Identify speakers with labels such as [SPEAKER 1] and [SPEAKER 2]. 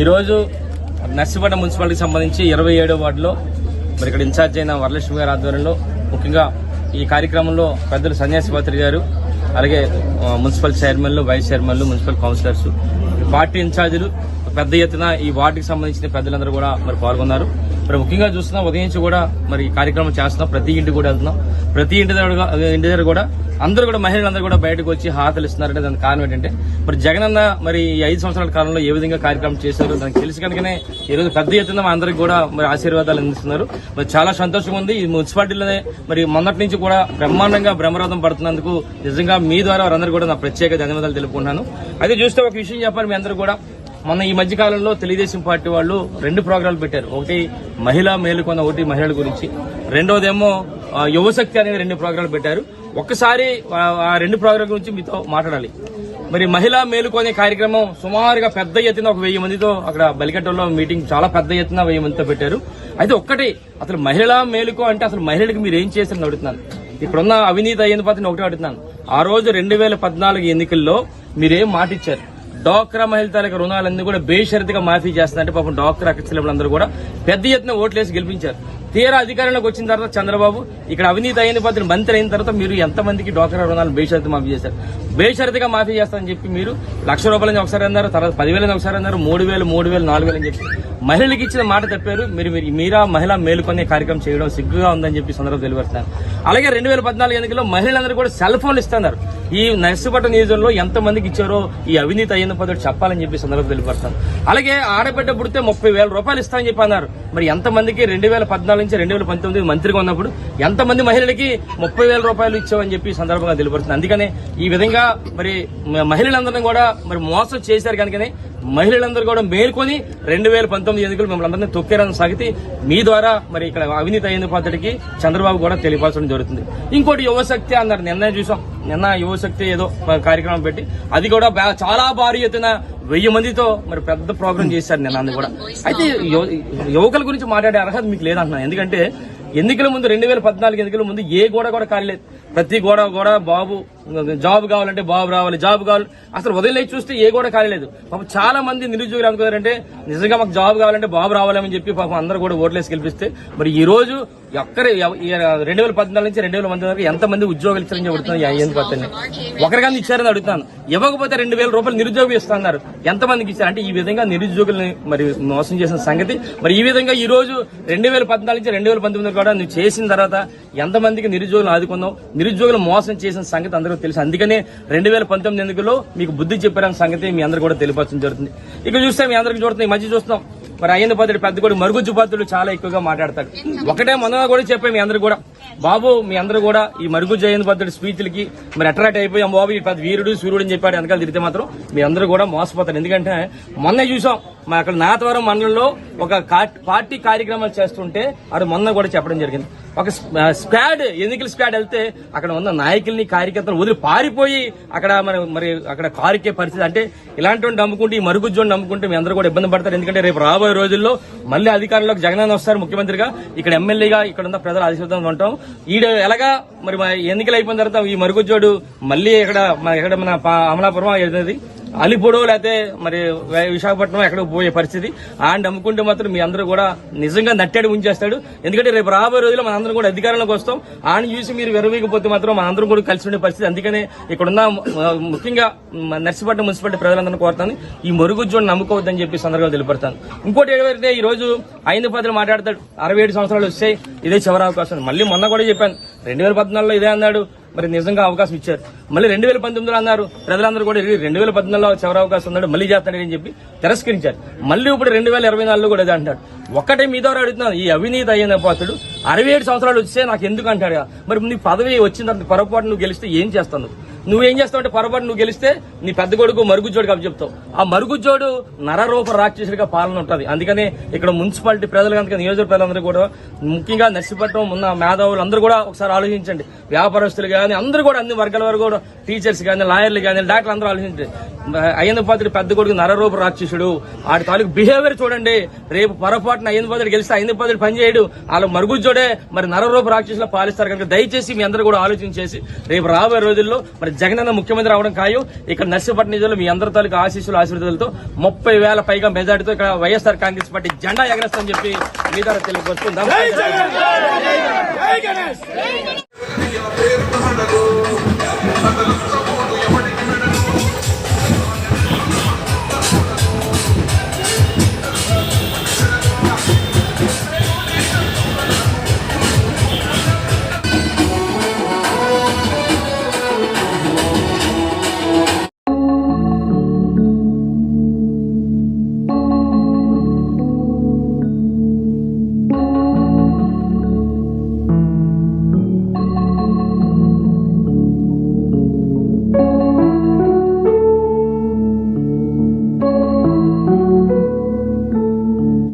[SPEAKER 1] ఈరోజు నర్సిపేట మున్సిపాలిటీకి సంబంధించి ఇరవై ఏడో వార్డులో మరి ఇక్కడ ఇన్ఛార్జ్ అయిన వరలక్ష్మి గారి ఆధ్వర్యంలో ముఖ్యంగా ఈ కార్యక్రమంలో పెద్దలు సన్యాసి పాత్రి గారు అలాగే మున్సిపల్ చైర్మన్లు వైస్ చైర్మన్లు మున్సిపల్ కౌన్సిలర్స్. పార్టీ ఇన్ఛార్జీలు పెద్ద ఎత్తున ఈ వార్డుకి సంబంధించిన పెద్దలందరూ కూడా మరి పాల్గొన్నారు. మరి ముఖ్యంగా చూస్తున్నాం ఉదయం నుంచి కూడా మరి కార్యక్రమం చేస్తున్నాం. ప్రతి ఇంటికి కూడా వెళ్తున్నాం. ప్రతి ఇంటి దగ్గర ఇంటి దగ్గర కూడా అందరూ కూడా మహిళలందరూ కూడా బయటకు వచ్చి హాతలు ఇస్తున్నారంటే దానికి కారణం ఏంటంటే మరి జగనన్న మరి ఈ ఐదు సంవత్సరాల కాలంలో ఏ విధంగా కార్యక్రమం చేశారు దానికి తెలిసి కనుకనే ఈరోజు రోజు పెద్ద ఎత్తున మా అందరికి కూడా మరి ఆశీర్వాదాలు అందిస్తున్నారు. మరి చాలా సంతోషంగా ఉంది. ఈ మున్సిపాలిటీలోనే మరి మొన్నటి నుంచి కూడా బ్రహ్మాండంగా బ్రహ్మరథం పడుతున్నందుకు నిజంగా మీ ద్వారా వారందరూ కూడా నా ప్రత్యేక ధన్యవాదాలు తెలుపుకుంటున్నాను. అయితే చూస్తే ఒక విషయం చెప్పాలి మీ అందరూ కూడా. మొన్న ఈ మధ్య కాలంలో తెలుగుదేశం పార్టీ వాళ్ళు రెండు ప్రోగ్రాంలు పెట్టారు. ఒకటి మహిళా మేలుకొన్న ఒకటి మహిళల గురించి. రెండోదేమో యువశక్తి అనేది రెండు ప్రోగ్రాంలు పెట్టారు. ఒక్కసారి ఆ రెండు ప్రోగ్రాం గురించి మీతో మాట్లాడాలి. మరి మహిళా మేలుకొనే కార్యక్రమం సుమారుగా పెద్ద ఎత్తున ఒక వెయ్యి మందితో అక్కడ బలికట్టలో మీటింగ్ చాలా పెద్ద ఎత్తున వెయ్యి మందితో పెట్టారు. అయితే ఒక్కటి అసలు మహిళా మేలుకో అంటే అసలు మహిళలకు మీరు ఏం చేశారని అడుగుతున్నాను. ఇప్పుడున్న అవినీతి అయ్యింది పాత్ర ఒకటే అడుగుతున్నాను. ఆ రోజు రెండు వేల పద్నాలుగు ఎన్నికల్లో మీరేం మాట ఇచ్చారు డోక్రా మహిళ తాలూకా రుణాలన్నీ కూడా బేషరతిగా మాఫీ చేస్తారంటే పాపం డాక్టర్ అక్కచెల్లెలందరూ కూడా పెద్ద ఎత్తున ఓట్లేసి గెలిపించారు. తీరా అధికారంలోకి వచ్చిన తర్వాత చంద్రబాబు ఇక్కడ అవినీతి అయిన పద్ధతి మంత్రి అయిన తర్వాత మీరు ఎంతమందికి డోక్రా రుణాలు బేషరతి మాఫీ చేశారు? బేషరతిగా మాఫీ చేస్తారని చెప్పి మీరు లక్ష రూపాయలని ఒకసారి అన్నారు తర్వాత పదివేలని ఒకసారి అన్నారు మూడు వేలు మూడు వేలు నాలుగు వేలు అని చెప్పి మహిళలకు ఇచ్చిన మాట తప్పారు. మీరు మీరు మీరా మహిళా మేలుకొనే కార్యక్రమం చేయడం సిగ్గుగా ఉందని చెప్పి సందర్భం తెలియపరుస్తున్నారు. అలాగే రెండు వేల పద్నాలుగు ఎన్నికల్లో మహిళలందరూ కూడా సెల్ ఫోన్లు ఇస్తున్నారు. ఈ నర్సిపట్నం నియోజకంలో ఎంత మందికి ఇచ్చారో ఈ అవినీతి అయిన పద్ధతి చెప్పాలని చెప్పి సందర్భం తెలియపడతాను అలాగే ఆడబిడ్డ పుడితే ముప్పై వేల రూపాయలు ఇస్తామని చెప్పి అన్నారు. మరి ఎంతమందికి రెండు వేల పద్నాలుగు నుంచి రెండు వేల పంతొమ్మిది మంత్రిగా ఉన్నప్పుడు ఎంతమంది మహిళలకి ముప్పై వేల రూపాయలు ఇచ్చామని చెప్పి సందర్భంగా తెలియపడుతుంది అందుకనే ఈ విధంగా మరి మహిళలందరినీ కూడా మరి మోసం చేశారు కనుకనే మహిళలందరూ కూడా మేల్కొని రెండు వేల పంతొమ్మిది ఎన్నికలు మిమ్మల్ని అందరినీ తొక్కారన్న సంగతి మీ ద్వారా మరి ఇక్కడ అవినీతి అయిన పద్ధతికి చంద్రబాబు కూడా తెలియపాల్సడం జరుగుతుంది. ఇంకోటి యువశక్తి అన్నారు. నిన్న చూసాం. నిన్న యువశక్తి ఏదో కార్యక్రమం పెట్టి అది కూడా చాలా భారీ ఎత్తున వెయ్యి మందితో మరి పెద్ద ప్రోగ్రామ్ చేశారు నిన్న అందు కూడా. అయితే యువకుల గురించి మాట్లాడే అర్హత మీకు లేదంటున్నాను. ఎందుకంటే ఎన్నికల ముందు రెండు వేల పద్నాలుగు ఎన్నికల ముందు ఏ గోడ కూడా కాలేదు ప్రతి గోడ కూడా బాబు జాబ్ కావాలంటే బాబు రావాలి జాబ్ కావాలి. అసలు ఉదయం లేచి చూస్తే ఏ గోడ కాలేదు పాపం చాలా మంది నిరుద్యోగులు అనుకున్నారంటే నిజంగా మాకు జాబ్ కావాలంటే బాబు రావాలని చెప్పి పాపం అందరూ కూడా ఓట్లేసి గెలిపిస్తే మరి ఈ రోజు ఒక్కరే రెండు వేల పద్నాలుగు నుంచి రెండు వేల మంది వరకు ఎంత మంది ఉద్యోగాలు ఇచ్చారని చెబుతున్నారు ఎందుకు పత్రిని ఒకరికన్నా ఇచ్చారని అడుగుతాను ఇవ్వకపోతే రెండు వేల రూపాయలు నిరుద్యోగం ఇస్తున్నారు. ఎంతమందికి ఇచ్చారు? అంటే ఈ విధంగా నిరుద్యోగుల్ని మరి మోసం చేసిన సంగతి. మరి ఈ విధంగా ఈ రోజు రెండు వేల పద్నాలుగు నుంచి రెండు వేల పంతొమ్మిది కూడా నువ్వు చేసిన తర్వాత ఎంతమందికి నిరుద్యోగులు ఆదుకుందాం నిరుద్యోగులు మోసం చేసిన సంగతి అందరూ తెలుసు. అందుకనే రెండు వేల పంతొమ్మిది ఎన్నికల్లో మీకు బుద్ధి చెప్పారన్న సంగతి మీ అందరూ కూడా తెలియపరచడం జరుగుతుంది. ఇక చూస్తే మీ అందరికి చూస్తున్నాం ఈ మధ్య చూస్తున్నాం. మరి అయ్యన్న పాత్రుడు పెద్ద కూడా మరుగుజ్జు పాత్రుడు చాలా ఎక్కువగా మాట్లాడతాడు. ఒకటే మొన్న కూడా చెప్పాం మీ అందరూ కూడా. బాబు మీ అందరూ కూడా ఈ మరుగుజ్జు అయ్యన్న పాత్రుడు స్పీచ్లకి మరి అట్రాక్ట్ అయిపోయి బాబు ఈ పెద్ద వీరుడు సూర్యుడు అని చెప్పాడు వెనకాల తిరిగితే మాత్రం మీ అందరూ కూడా మోసపోతారు. ఎందుకంటే మొన్న చూసాం మా అక్కడ నాతవరం మండలంలో ఒక పార్టీ కార్యక్రమాలు చేస్తుంటే అది మొన్న కూడా చెప్పడం జరిగింది. ఒక స్క్వాడ్ ఎన్నికల స్క్వాడ్ వెళ్తే అక్కడ ఉన్న నాయకుల్ని కార్యకర్తలు వదిలి పారిపోయి అక్కడ మన మరి అక్కడ కారుకే పరిస్థితి. అంటే ఇలాంటివన్నీ నమ్ముకుంటే ఈ మరుగుజ్జోని నమ్ముకుంటే మీ అందరూ కూడా ఇబ్బంది పడతారు. ఎందుకంటే రేపు రాబోయే రోజుల్లో మళ్ళీ అధికారంలోకి జగనన్న వస్తారు ముఖ్యమంత్రిగా. ఇక్కడ ఎమ్మెల్యేగా ఇక్కడ ఉన్న ప్రజలు ఆశీర్వాదం ఉంటాం. ఈడ ఎలాగా మరి ఎన్నికలు అయిపోయిన తర్వాత ఈ మరుగుజ్జోడు మళ్ళీ ఇక్కడ మన ఎక్కడ మన పా- అమలాపురం ఏదైనా అలిపొడో లేకపోతే మరి విశాఖపట్నం ఎక్కడ పోయే పరిస్థితి. ఆయన నమ్ముకుంటే మాత్రం మీ అందరూ కూడా నిజంగా నట్టాడు ఉంచేస్తాడు ఎందుకంటే రేపు రాబోయే రోజుల్లో మనందరం కూడా అధికారంలోకి వస్తాం. ఆయన చూసి మీరు విరవీకపోతే మాత్రం మనందరం కూడా కలిసి ఉండే పరిస్థితి. అందుకనే ఇక్కడున్న ముఖ్యంగా నర్సిపట్నం మున్సిపాలిటీ ప్రజలందరినీ కోరుతాను. ఈ మరుగుజ్జుని నమ్ముకోవద్దని చెప్పి సందర్భంగా తెలియపడతాను ఇంకోటి ఏదైతే ఈ రోజు ఐదు పదులు మాట్లాడతాడు. అరవై ఏడు సంవత్సరాలు వస్తాయి ఇదే చివరి అవకాశం. మళ్ళీ మొన్న కూడా చెప్పాను. రెండు వేల పద్నాలుగులో ఇదే అన్నాడు. మరి నిజంగా అవకాశం ఇచ్చారు. మళ్ళీ రెండు వేల పంతొమ్మిదిలో అన్నారు ప్రజలందరూ కూడా రెండు వేల పద్నాలుగులో చివరి అవకాశం ఉన్నాడు మళ్ళీ చేస్తాడు అని చెప్పి తిరస్కరించారు. మళ్ళీ ఇప్పుడు రెండు వేల ఇరవై నాలుగులో కూడా అంటాడు ఒక్కటే మీద అడుగుతున్నాను ఈ అవినీతి అయిన పోతుడు అరవై ఏడు సంవత్సరాలు వస్తే నాకు ఎందుకు అంటాడు? మరి నీ పదవి వచ్చిన తర్వాత పొరపాటు నువ్వు గెలిస్తే ఏం చేస్తావు నువ్వు? నువ్వేం చేస్తావు అంటే పొరపాటు నువ్వు గెలిస్తే నీ పెద్ద కొడుకు మరుగుజ్జోడు కప్పు చెప్తావు. ఆ మరుగుజ్జోడు నరరూప రాక్షసుడిగా పాలన ఉంటుంది. అందుకనే ఇక్కడ మున్సిపాలిటీ ప్రజలు కనుక నియోజక ప్రజలందరూ కూడా ముఖ్యంగా నర్సిపట్నం ఉన్న మేధావులు అందరూ కూడా ఒకసారి ఆలోచించండి. వ్యాపారస్తులు కానీ అందరూ కూడా అన్ని వర్గాల వరకు కూడా టీచర్స్ కానీ లాయర్లు కానీ డాక్టర్లు అందరూ ఆలోచించండి. అయ్యన్న పాత్రుడు పెద్ద కొడుకు నరరూప రాక్షసుడు ఆడి తాలూకు బిహేవియర్ చూడండి. రేపు పొరపాటున అయ్యన్న పాత్రుడు గెలిస్తే అయ్యన్న పాత్రుడు పని చేయడు. వాళ్ళ మరుగుజ్జోడే మరి నరరూప రాక్షసులా పాలిస్తారు కనుక దయచేసి మీ అందరూ కూడా ఆలోచించేసి రేపు రాబోయే రోజుల్లో మరి జగనన్న ముఖ్యమంత్రి అవడం ఖాయం. ఇక్కడ నర్సీపట్నం నిధులు మీ అందరి తాలూకు ఆశీస్సులు ఆశీర్వాదాలతో ముప్పై వేల పైగా మెజార్టీతో ఇక్కడ వైఎస్ఆర్ కాంగ్రెస్ పార్టీ జెండా ఎగరేస్తామని చెప్పి మీ ద్వారా తెలియపరుస్తుంది